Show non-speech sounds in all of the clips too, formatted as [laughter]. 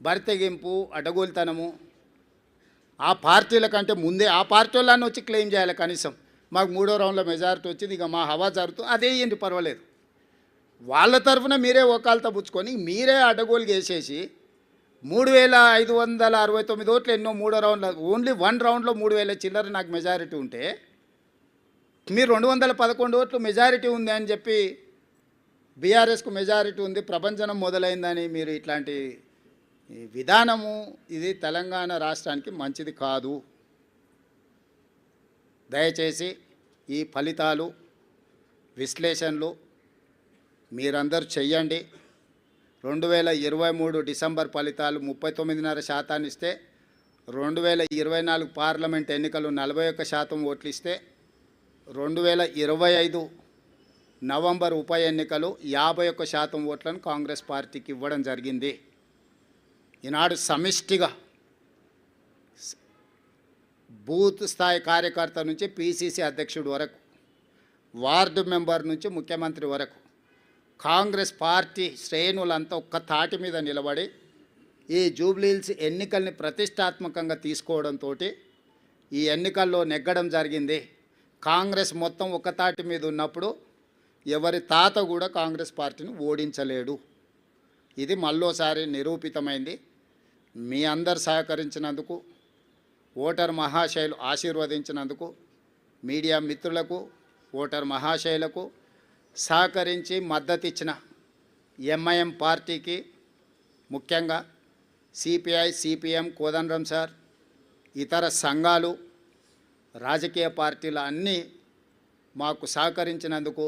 బరితెగింపు అడగోలుతనము ఆ పార్టీల కంటే ముందే ఆ పార్టీ వాళ్ళని వచ్చి క్లెయిమ్ చేయాలి కనీసం. మాకు మూడో రౌండ్లో మెజారిటీ వచ్చింది ఇక మా హవా జరుగుతుంది అదే ఏంటి పర్వాలేదు. వాళ్ళ తరఫున మీరే ఒకాలతో పుచ్చుకొని మీరే అడ్డగోలు వేసేసి మూడు వేల ఐదు వందల అరవై తొమ్మిది ఓట్లు ఎన్నో మూడో రౌండ్లో ఓన్లీ వన్ రౌండ్లో మూడు వేల చిల్లర నాకు మెజారిటీ ఉంటే మీరు రెండు వందల పదకొండు ఓట్లు మెజారిటీ ఉంది అని చెప్పి బీఆర్ఎస్కు మెజారిటీ ఉంది ప్రపంచనం మొదలైందని మీరు ఇట్లాంటి విధానము ఇది తెలంగాణ రాష్ట్రానికి మంచిది కాదు. దయచేసి ఈ ఫలితాలు విశ్లేషణలు మీరందరూ చెయ్యండి. రెండు వేల ఇరవై మూడు డిసెంబర్ ఫలితాలు ముప్పై తొమ్మిదిన్నర శాతాన్ని ఇస్తే రెండు వేల ఇరవై నాలుగు పార్లమెంట్ ఎన్నికలు నలభై ఒక్క శాతం ఓట్లు ఇస్తే రెండు వేల ఇరవై ఐదు నవంబర్ ఉప ఎన్నికలు యాభై ఒక్క శాతం ఓట్లను కాంగ్రెస్ పార్టీకి ఇవ్వడం జరిగింది. ఈనాడు సమిష్టిగా బూత్ స్థాయి కార్యకర్త నుంచి పిసిసి అధ్యక్షుడు వరకు వార్డు మెంబర్ నుంచి ముఖ్యమంత్రి వరకు కాంగ్రెస్ పార్టీ శ్రేణులంతా ఒక్క తాటి మీద నిలబడి ఈ జూబ్లీహిల్స్ ఎన్నికల్ని ప్రతిష్టాత్మకంగా తీసుకోవడంతో ఈ ఎన్నికల్లో నెగ్గడం జరిగింది. కాంగ్రెస్ మొత్తం ఒక తాటి మీద ఉన్నప్పుడు ఎవరి తాత కూడా కాంగ్రెస్ పార్టీని ఓడించలేడు. ఇది మళ్ళోసారి నిరూపితమైంది. మీ అందరు సహకరించినందుకు ఓటర్ మహాశైలు ఆశీర్వదించినందుకు మీడియా మిత్రులకు ఓటర్ మహాశైలకు సహకరించి మద్దతిచ్చిన ఎంఐఎం పార్టీకి ముఖ్యంగా సిపిఐ సిపిఎం కోదండరం సార్ ఇతర సంఘాలు రాజకీయ పార్టీలు అన్నీ మాకు సహకరించినందుకు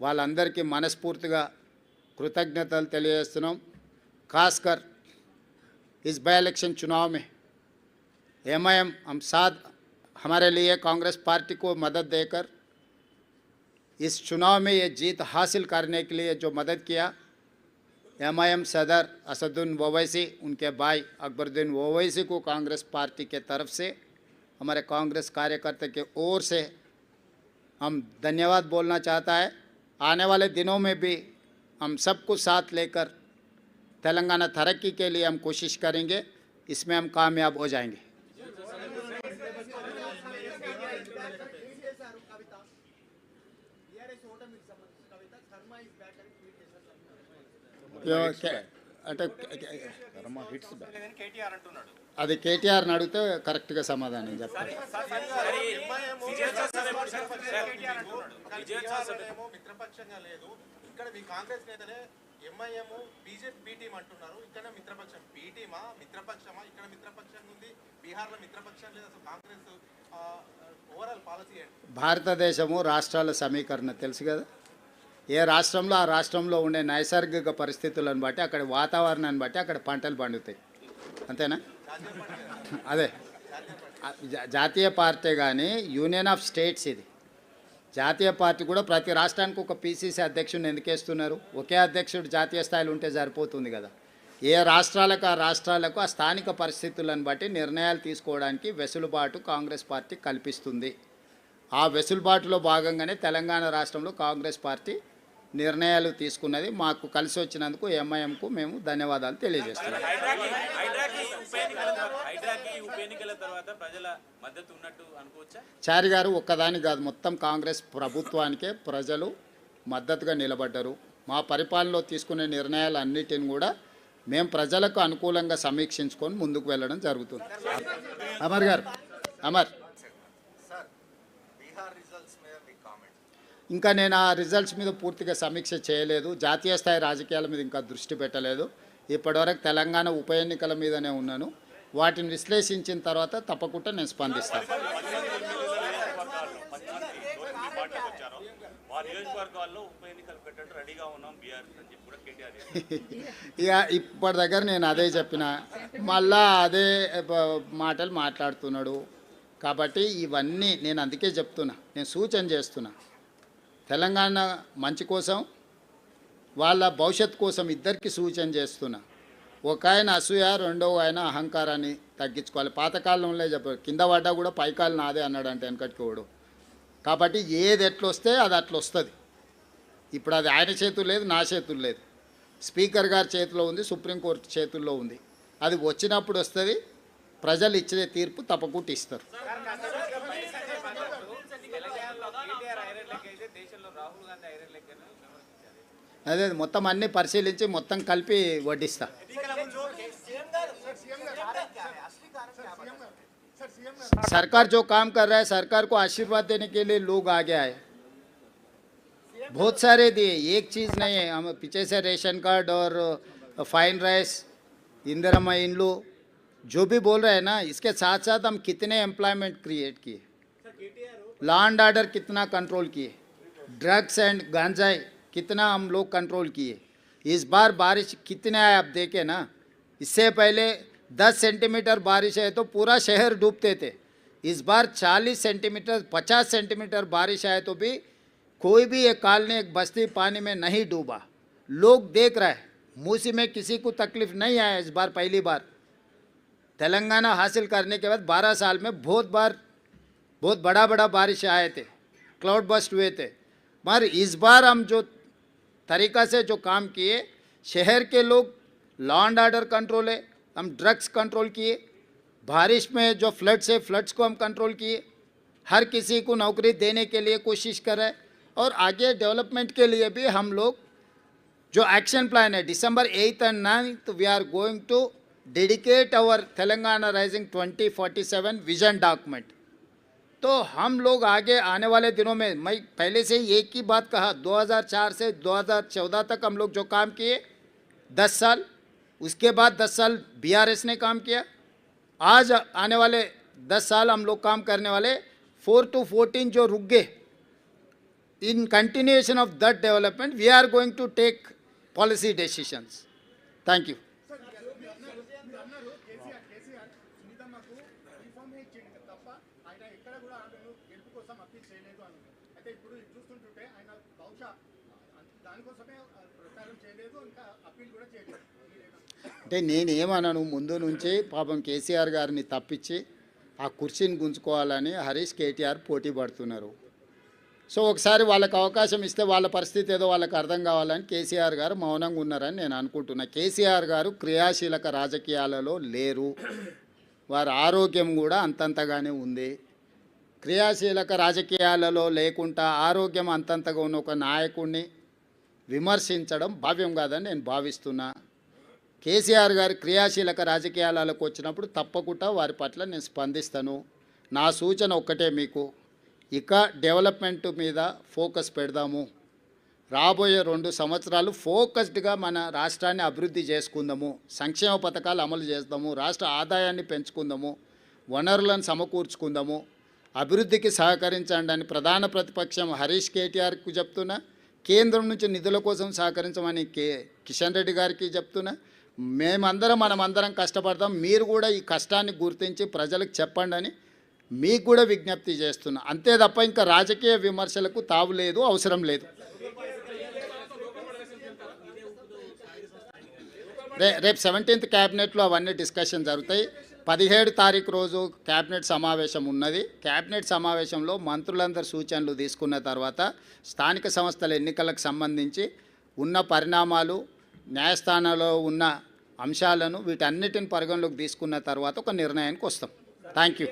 వాళ్ళందరికీ మనస్ఫూర్తిగా కృతజ్ఞతలు తెలియజేస్తున్నాం खासकर इस बाई इलेक्शन चुनाव में एमआईएम हम साथ हमारे लिए कांग्रेस पार्टी को मदद देकर इस चुनाव में ये जीत हासिल करने के लिए जो मदद किया एमआईएम सदर असदुद्दीन ओवैसी उनके भाई अकबरुद्दीन ओवैसी को कांग्रेस पार्टी के तरफ से हमारे कांग्रेस कार्यकर्ता के ओर से हम धन्यवाद बोलना चाहता है आने वाले दिनों में भी हम सबको साथ लेकर तेलंगाना तरक्की के लिए हम कोशिश करेंगे इसमें हम कामयाब हो जाएंगे యో- కే- అంటే కేటీఆర్ అంటున్నాడు అది కేటీఆర్ని అడిగితే కరెక్ట్గా సమాధానం చెప్తాను ఏమో మిత్రపక్షంగా లేదు ఇక్కడ మీ కాంగ్రెస్ నేతలే ఎంఐఎం బీజేపీ బి టీం అంటున్నారు. ఇక్కడ మిత్రపక్షం బి టీమా మిత్రపక్షమా? ఇక్కడ మిత్రపక్షంగా ఉంది. బీహార్లో మిత్రపక్షం లేదు. అసలు కాంగ్రెస్ ఓవరాల్ పాలసీ భారతదేశము రాష్ట్రాల సమీకరణ. తెలుసు కదా? ఏ రాష్ట్రంలో ఆ రాష్ట్రంలో ఉండే నైసర్గిక పరిస్థితులను బట్టి అక్కడ వాతావరణాన్ని బట్టి అక్కడ పంటలు పండుతాయి. అంతేనా? అదే. జాతీయ పార్టీ కానీ యూనియన్ ఆఫ్ స్టేట్స్ ఇది. జాతీయ పార్టీ కూడా ప్రతి రాష్ట్రానికి ఒక పీసీసీ అధ్యక్షుడిని ఎందుకేస్తున్నారు ఒకే అధ్యక్షుడు జాతీయ స్థాయిలో ఉంటే సరిపోతుంది కదా. ఏ రాష్ట్రాలకు ఆ రాష్ట్రాలకు ఆ స్థానిక పరిస్థితులను బట్టి నిర్ణయాలు తీసుకోవడానికి వెసులుబాటు కాంగ్రెస్ పార్టీ కల్పిస్తుంది. ఆ వెసులుబాటులో భాగంగానే తెలంగాణ రాష్ట్రంలో కాంగ్రెస్ పార్టీ నిర్ణయాలు తీసుకున్నది. మాకు కలిసి వచ్చినందుకు ఎంఐఎంకు మేము ధన్యవాదాలు తెలియజేస్తున్నాం. చారి గారు ఒక్కదాని కాదు మొత్తం కాంగ్రెస్ ప్రభుత్వానికే ప్రజలు మద్దతుగా నిలబడ్డారు. మా పరిపాలనలో తీసుకునే నిర్ణయాలన్నిటిని కూడా మేము ప్రజలకు అనుకూలంగా సమీక్షించుకొని ముందుకు వెళ్ళడం జరుగుతుంది. అమర్ గారు అమర్. సార్ బీహార్ రిజల్ట్స్ మీద మీ కామెంట్ ఇంకా నేను ఆ రిజల్ట్స్ మీద పూర్తిగా సమీక్ష చేయలేదు. జాతీయ స్థాయి రాజకీయాల మీద ఇంకా దృష్టి పెట్టలేదు. ఇప్పటివరకు తెలంగాణ ఉప ఎన్నికల మీదనే ఉన్నాను. వాటిని విశ్లేషించిన తర్వాత తప్పకుండా నేను స్పందిస్తాను. [laughs] ఇక ఇప్పటి దగ్గర నేను అదే చెప్పిన మళ్ళా అదే మాటలు మాట్లాడుతున్నాడు. కాబట్టి ఇవన్నీ నేను అందుకే చెప్తున్నా నేను సూచన చేస్తున్నా. తెలంగాణ మంచి కోసం వాళ్ళ భవిష్యత్ కోసం ఇద్దరికి సూచన చేస్తున్నా. ఒక ఆయన అసూయ రెండవ ఆయన అహంకారాన్ని తగ్గించుకోవాలి. పాతకాలంలో చెప్పారు కింద పడ్డా కూడా పైకాలు నాదే అన్నాడు అంటే వెనకటికోడు కాబట్టి ఏది ఎట్లా వస్తే అది అట్లా వస్తుంది ఇప్పుడు అది ఆయన చేతులు లేదు నా చేతులు లేదు. స్పీకర్ గారి చేతిలో ఉంది సుప్రీంకోర్టు చేతుల్లో ఉంది. అది వచ్చినప్పుడు వస్తుంది ప్రజలు ఇచ్చే తీర్పు తప్పకుండా ఇస్తారు. అదే మొత్తం అన్నీ పరిశీలించి మొత్తం కలిపి వడ్డిస్తా. सरकार जो काम कर रहा है, सरकार को आशीर्वाद देने के लिए लोग आगे आए। बहुत सारे दिए, एक चीज़ नहीं है। हम पीछे से रेशन कार्ड और फाइन राइस इंदिरा इंड्लू जो भी बोल रहे हैं ना, इसके साथ साथ हम कितने एम्प्लॉयमेंट क्रिएट किए। लॉ एंड ऑर्डर कितना कंट्रोल किए। ड्रग्स एंड गांजाई कितना हम लोग कंट्रोल किए। इस बार बारिश कितने आए आप देखे ना, इससे पहले 10 सेंटीमीटर बारिश है तो पूरा शहर डूबते थे। इस बार 40 सेंटीमीटर 50 सेंटीमीटर बारिश आए तो भी कोई भी एक कॉलोनी, एक बस्ती पानी में नहीं डूबा। लोग देख रहे हैं मूसी में किसी को तकलीफ़ नहीं आया इस बार पहली बार। तेलंगाना हासिल करने के बाद 12 साल में बहुत बार, बहुत बड़ा बड़ा बारिश आए थे, क्लाउड बस्ट हुए थे। मगर इस बार हम जो तरीका से जो काम किए, शहर के लोग लॉ एंड ऑर्डर कंट्रोल है हम ड्रग्स कंट्रोल किए, बारिश में जो फ्लड्स है फ्लड्स को हम कंट्रोल किए। हर किसी को नौकरी देने के लिए कोशिश कर और आगे डेवलपमेंट के लिए भी हम लोग जो एक्शन प्लान है December eight and ninth we are going to dedicate our Telangana rising 2047 vision document तो हम लोग आगे आने वाले दिनों में, मैं पहले से ही एक ही बात कहा 2004 से 2014 तक हम लोग जो काम किए 10 साल उसके बाद 10 साल बीआरएस ने काम किया आज आने वाले 10 साल हम लोग काम करने वाले 4 टू 14 जो रुक गए in continuation of that development we are going to take policy decisions thank you అన్నారు కేసీఆర్ కేసీఆర్ సునీతమ్మకు యూనిఫామ్ ఇచ్చింది తప్ప ఆయన ఎక్కడ కూడా ఆమెను గెలుపు కోసం అప్పీల్ చేయలేదు అని అయితే ఇప్పుడు ఇది చూస్తుంటుంటే ఆయన బహుశా దానికోసమే ప్రచారం చేయలేదు ఇంకా అప్పీల్ కూడా చేయలేదు అంటే నేనేమన్నాను ముందు నుంచి పాపం కేసీఆర్ గారిని తప్పించి ఆ కుర్చీని గుంజుకోవాలని హరీష్ కేటీఆర్ పోటీ పడుతున్నారు. సో ఒకసారి వాళ్ళకి అవకాశం ఇస్తే వాళ్ళ పరిస్థితి ఏదో వాళ్ళకి అర్థం కావాలని కేసీఆర్ గారు మౌనంగా ఉన్నారని నేను అనుకుంటున్నా. కేసీఆర్ గారు క్రియాశీలక రాజకీయాలలో లేరు. వారి ఆరోగ్యం కూడా అంతంతగానే ఉంది. క్రియాశీలక రాజకీయాలలో లేకుండా ఆరోగ్యం అంతంతగా ఉన్న ఒక నాయకుడిని విమర్శించడం భావ్యం కాదని నేను భావిస్తున్నా. కేసీఆర్ గారి క్రియాశీలక రాజకీయాలకు వచ్చినప్పుడు తప్పకుండా వారి పట్ల నేను స్పందిస్తాను. నా సూచన ఒక్కటే మీకు. ఇక డెవలప్మెంట్ మీద ఫోకస్ పెడదాము. రాబోయే రెండు సంవత్సరాలు ఫోకస్డ్గా మన రాష్ట్రాన్ని అభివృద్ధి చేసుకుందాము. సంక్షేమ పథకాలు అమలు చేద్దాము. రాష్ట్ర ఆదాయాన్ని పెంచుకుందాము. వనరులను సమకూర్చుకుందాము. అభివృద్ధికి సహకరించండి అని ప్రధాన ప్రతిపక్షం హరీష్ కేటీఆర్కు చెప్తున్నా. కేంద్రం నుంచి నిధుల కోసం సహకరించమని కే కిషన్ రెడ్డి గారికి చెప్తున్నా. మేమందరం మనమందరం కష్టపడతాం. మీరు కూడా ఈ కష్టాన్ని గుర్తించి ప్రజలకు చెప్పండి అని మీకు కూడా విజ్ఞప్తి చేస్తున్నా. అంతే తప్ప ఇంకా రాజకీయ విమర్శలకు తావు లేదు అవసరం లేదు. రే రేపు సెవెంటీన్త్ క్యాబినెట్లో అవన్నీ డిస్కషన్ జరుగుతాయి. పదిహేడు తారీఖు రోజు క్యాబినెట్ సమావేశం ఉన్నది. క్యాబినెట్ సమావేశంలో మంత్రులందరి సూచనలు తీసుకున్న తర్వాత స్థానిక సంస్థల ఎన్నికలకు సంబంధించి ఉన్న పరిణామాలు న్యాయస్థానంలో ఉన్న అంశాలను వీటన్నిటిని పరిగణలోకి తీసుకున్న తర్వాత ఒక నిర్ణయానికి వస్తాం. Thank you